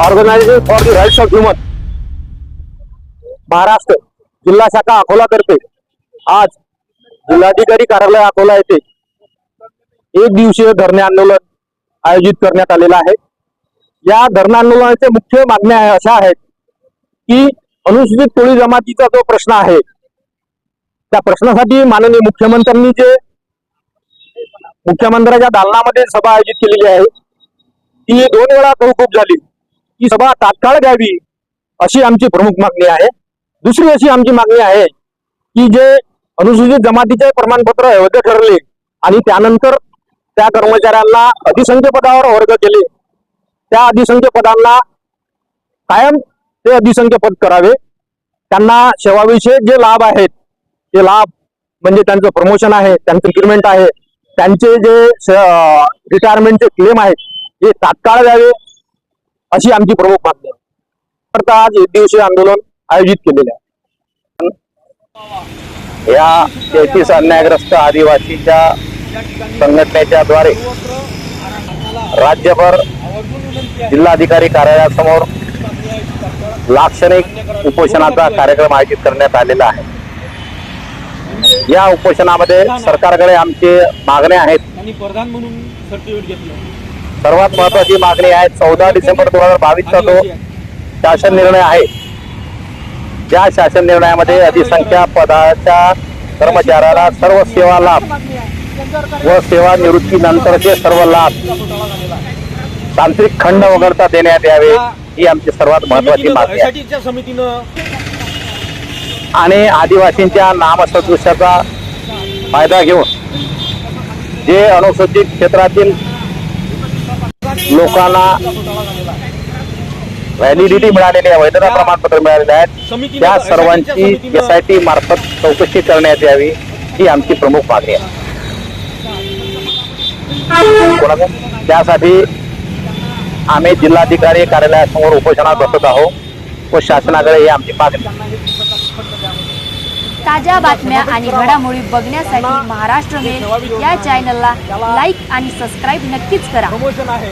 Organisation for the rights of human Maharashtra जिल्हा शाखा अकोला करते आज जिल्हाधिकारी कार्यालय अकोला येथे एक दिवसीय धरणे आंदोलन आयोजित करण्यात आलेलं आहे या धरणं आंदोलनाचे मुख्य मागण्या आहे- अशा आहेत की अनुसूचित कोळी जमातीचा जो प्रश्न आहे त्या प्रश्नासाठी माननीय मुख्यमंत्र्यांनी जे मुख्यमंत्र्याच्या दालनामध्ये सभा आयोजित केलेली आहे ती दोन वेळा तहकूब झाली ही सभा तात्काळ घ्यावी अशी आमची प्रमुख मागणी आहे. दुसरी अशी आमची मागणी आहे की जे अनुसूचित जमातीचे प्रमाणपत्र अवैध ठरले आणि त्यानंतर त्या कर्मचाऱ्यांना अधिसंख्य पदावर वर्ग केले त्या अधिसंख्य पदांना कायम ते अधिसंख्य पद करावे. त्यांना सेवाविषयक जे लाभ आहेत ते लाभ म्हणजे त्यांचं प्रमोशन आहे त्यांचं इन्क्रिमेंट आहे त्यांचे जे रिटायरमेंटचे क्लेम आहेत हे तात्काळ द्यावे. अशी आमची प्रमुख मागणी आहे. तर आज एक दिवसीय आंदोलन आयोजित केलेले आहे. या तेहतीस अन्यायग्रस्त आदिवासीच्या संघटनेच्या द्वारे राज्यभर जिल्हाधिकारी कार्यालयासमोर लाक्षणिक उपोषणाचा कार्यक्रम आयोजित करण्यात आलेला आहे. या उपोषणामध्ये सरकारकडे आमचे मागण्या आहेत. सर्वात महत्वाची मागणी आहे चौदा डिसेंबर दोन हजार बावीसचा तो शासन निर्णय आहे. ज्या शासन निर्णयामध्ये अधिसंख्या पदाच्या कर्मचाऱ्याला सर्व सेवा लाभ व सेवा निवृत्तीनंतरचे सर्व लाभ तांत्रिक खंड वगळता देण्यात यावे ही आमची सर्वात महत्वाची मागणी आहे. आणि आदिवासींच्या नामसदृशाचा फायदा घेऊन जे अनुसूचित क्षेत्रातील लोकांना व्हॅलिडिटी मिळालेली आहे वैधता प्रमाणपत्र मिळालेले आहेत. त्या सर्वांची एस आय टी मार्फत चौकशी करण्यात यावी ही आमची प्रमुख मागणी आहे? त्यासाठी आम्ही जिल्हाधिकारी कार्यालयासमोर उपोषणात बसत आहोत. व शासनाकडे ही आमची मागणी. ताज्या बातम्या आणि घडामोडी बघण्यासाठी महाराष्ट्र मेल या चॅनलला लाईक आणि सबस्क्राईब नक्कीच करा. प्रमोशन आहे.